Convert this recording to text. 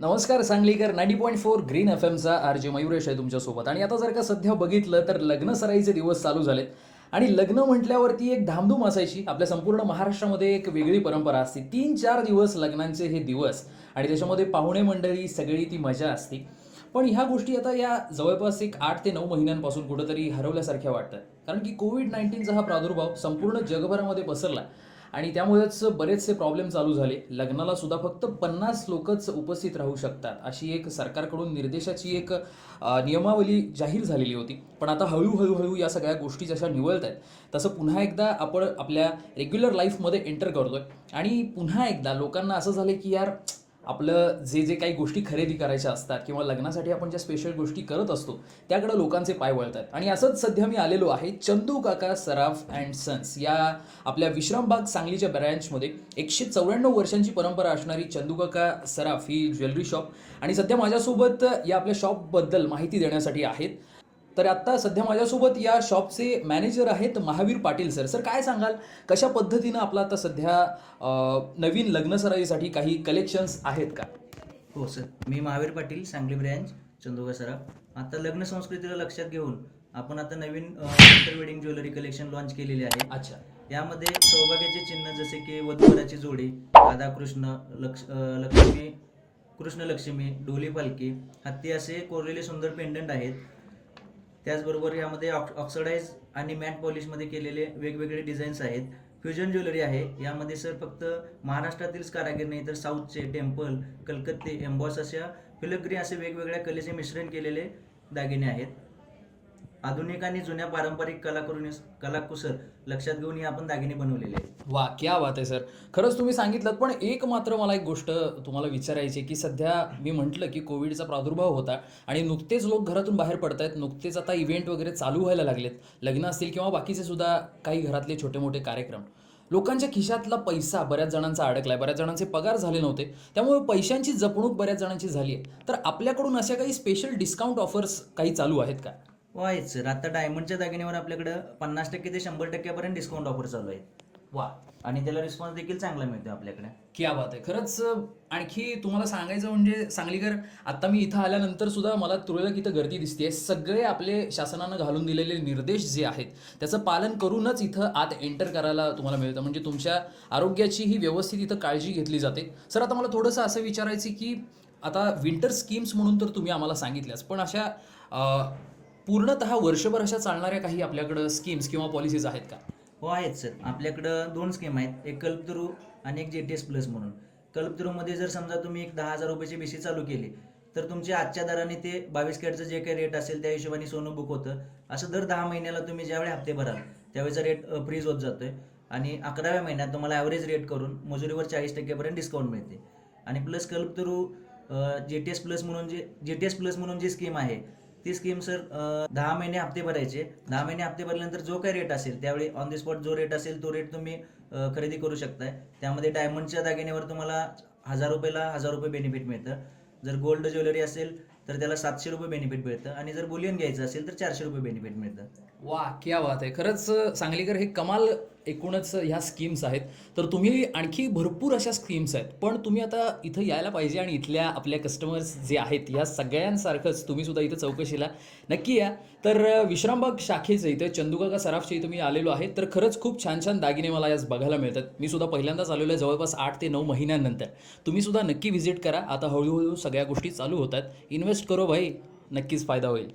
नमस्कार Sanglikar. Ninety point four green F एमचा R J Mayuresh आहे तुमच्यासोबत. आणि आता जर का सध्या बघितलं तर लग्न सराईचे दिवस चालू झालेत. आणि लग्न म्हटल्यावरती एक धामधूम असायची. आपल्या संपूर्ण महाराष्ट्रामध्ये एक वेगळी परंपरा असते. तीन चार दिवस लग्नांचे हे दिवस. आणि त्याच्यामध्ये पाहुणे मंडळी सगळी ती मजा असते. पण ह्या गोष्टी आता या जवळपास एक आठ ते नऊ महिन्यांपासून कुठंतरी हरवल्यासारख्या वाटतात. कारण की कोविड नाईन्टीनचा हा प्रादुर्भाव संपूर्ण जगभरामध्ये पसरला. आणि त्यामुळेच बरेचसे प्रॉब्लेम चालू झाले. लग्नाला सुद्धा फक्त पन्नास लोकच उपस्थित राहू शकतात अशी एक सरकारकडून निर्देशाची एक नियमावली जाहीर झालेली होती. पण आता हळूहळू हळू या सगळ्या गोष्टी जशा निवळत आहेत तसं पुन्हा एकदा आपण आपल्या रेग्युलर लाईफमध्ये एंटर करतोय. आणि पुन्हा एकदा लोकांना असं झालं की यार आपलं जे जे काही गोष्टी खरेदी करायच्या असतात किंवा लग्नासाठी आपण ज्या स्पेशल गोष्टी करत असतो त्याकडे लोकांचे पाय वळतात. आणि असंच सध्या मी आलेलो आहे चंदू काका सराफ अँड सन्स या आपल्या विश्रामबाग सांगलीच्या ब्रँचमध्ये एकशे चौऱ्याण्णव वर्षांची परंपरा असणारी चंदू काका सराफ ही ज्वेलरी शॉप आणि सध्या माझ्यासोबत या आपल्या शॉपबद्दल माहिती देण्यासाठी आहेत. तर आत्ता सध्या माझ्यासोबत या शॉपचे मॅनेजर आहेत महावीर पाटील सर. सर काय सांगाल? कशा पद्धतीनं आपलं आता सध्या नवीन लग्न सराईसाठी काही कलेक्शन्स आहेत का? हो सर. मी महावीर पाटील सांगली ब्रँच चंदोगा सराफ आता लग्न संस्कृतीला लक्षात घेऊन आपण आता नवीन inter wedding jewellery collection launch केलेले आहे. अच्छा. यामध्ये सौभाग्याचे चिन्ह जसे की वधूवराची जोडी राधाकृष्ण लक्ष लक्ष्मी कृष्ण लक्ष्मी डोली पालखी हत्ती असे कोरलेले सुंदर पेंडंट आहेत. त्याचबरोबर यामध्ये ऑक्सिडाईज आणि मॅट पॉलिशमध्ये केलेले वेगवेगळे डिझाईन्स आहेत. फ्युजन ज्वेलरी आहे. यामध्ये सर फक्त महाराष्ट्रातीलच कारागीर नाही तर साऊथचे टेम्पल कलकत्ते एम्बॉस अशा फिलग्री असे वेगवेगळ्या कलेचे मिश्रण केलेले दागिने आहेत. आधुनिक आणि जुन्या पारंपरिक कलाकुरुनी कलाकुसर लक्षात घेऊन हे आपण दागिने बनवलेले आहेत. वा क्या बात आहे सर. खरंच तुम्ही सांगितलं पण एक मात्र मला एक गोष्ट तुम्हाला विचारायची की सध्या मी म्हटलं की कोविडचा प्रादुर्भाव होता आणि नुकतेच लोक घरातून बाहेर पडत आहेत नुकतेच आता इव्हेंट वगैरे चालू व्हायला लागलेत लग्न असतील किंवा बाकीचे सुद्धा काही घरातले छोटे मोठे कार्यक्रम. लोकांच्या खिशातला पैसा बऱ्याच जणांचा अडकलाय बऱ्याच जणांचे पगार झाले नव्हते त्यामुळे पैशांची जपणूक बऱ्याच जणांची झाली आहे. तर आपल्याकडून अशा काही स्पेशल डिस्काउंट ऑफर्स काही चालू आहेत का? हो सर आता डायमंडच्या दागिन्यावर आपल्याकडं पन्नास टक्के ते शंभर टक्क्यापर्यंत डिस्काउंट ऑफर चालू आहे. वा. आणि त्याला रिस्पॉन्स देखील चांगला मिळतो आपल्याकडे. क्या बात आहे. खरंच अं, आणखी तुम्हाला सांगायचं म्हणजे सांगलीकर आता मी इथं आल्यानंतर सुद्धा मला तुरळक इथं गर्दी दिसते सगळे आपले शासनानं घालून दिलेले निर्देश जे आहेत त्याचं पालन करूनच इथं आत एंटर करायला तुम्हाला मिळतं. म्हणजे तुमच्या आरोग्याची ही व्यवस्थित इथं काळजी घेतली जाते. सर आता मला थोडंसं असं विचारायचं की आता विंटर स्कीम्स म्हणून तर तुम्ही आम्हाला सांगितल्यास पण अशा अं, पूर्णतः वर्षभर अशा चालणाऱ्या काही आपल्याकडं स्कीम्स किंवा पॉलिसीज आहेत का? हो आहेत सर आपल्याकडं दोन स्कीम आहेत. एक कल्पतरू आणि एक जे टी एस प्लस म्हणून. कल्पतरूमध्ये जर समजा तुम्ही एक दहा हजार रुपयाची बेसी चालू केली तर तुमच्या आजच्या दराने ते बावीस कॅटचं जे काही रेट असेल त्या हिशोबाने सोनं बुक होतं. असं दर दहा महिन्याला तुम्ही ज्यावेळी हप्ते भराल त्यावेळेचा रेट फ्रीज होत जातोय. आणि अकराव्या महिन्यात तुम्हाला ॲव्हरेज रेट करून मजुरीवर चाळीस टक्क्यापर्यंत डिस्काउंट मिळते. आणि प्लस कल्पतरू जे टी एस प्लस म्हणून जे जे टी एस प्लस म्हणून जी स्कीम आहे ती स्कीम सर दहा महिने हप्ते भरायचे. दहा महिने हप्ते भरल्यानंतर जो काही रेट असेल त्यावेळी ऑन द स्पॉट जो रेट असेल तो रेट तुम्ही खरेदी करू शकताय. त्यामध्ये डायमंडच्या दागिन्यावर तुम्हाला हजार रुपयाला हजार रुपये बेनिफिट मिळतं. जर गोल्ड ज्वेलरी असेल तर त्याला सातशे रुपये बेनिफिट मिळतं. आणि जर बुलियन घ्यायचं असेल तर चारशे रुपये बेनिफिट मिळतं. वा क्या बात आहे. खरंच सांगलीकर हे कमाल एकूणच ह्या स्कीम्स आहेत. तर तुम्ही आणखी भरपूर अशा स्कीम्स आहेत. पण तुम्ही आता इथं यायला पाहिजे आणि इथल्या आपल्या कस्टमर्स जे आहेत ह्या सगळ्यांसारखंच तुम्ही सुद्धा इथं चौकशीला नक्की या. तर विश्रामबाग शाखेचं इथं चंदुकाका सराफच्या इथं मी आलेलो आहे. तर खरंच खूप छान छान दागिने मला यास बघायला मिळतात. मी सुद्धा पहिल्यांदाच आलेलो आहे जवळपास आठ ते नऊ महिन्यानंतर. तुम्ही सुद्धा नक्की व्हिजिट करा. आता हळूहळू सगळ्या गोष्टी चालू होतात. इन्व्हेस्ट करो भाई. नक्कीच फायदा होईल.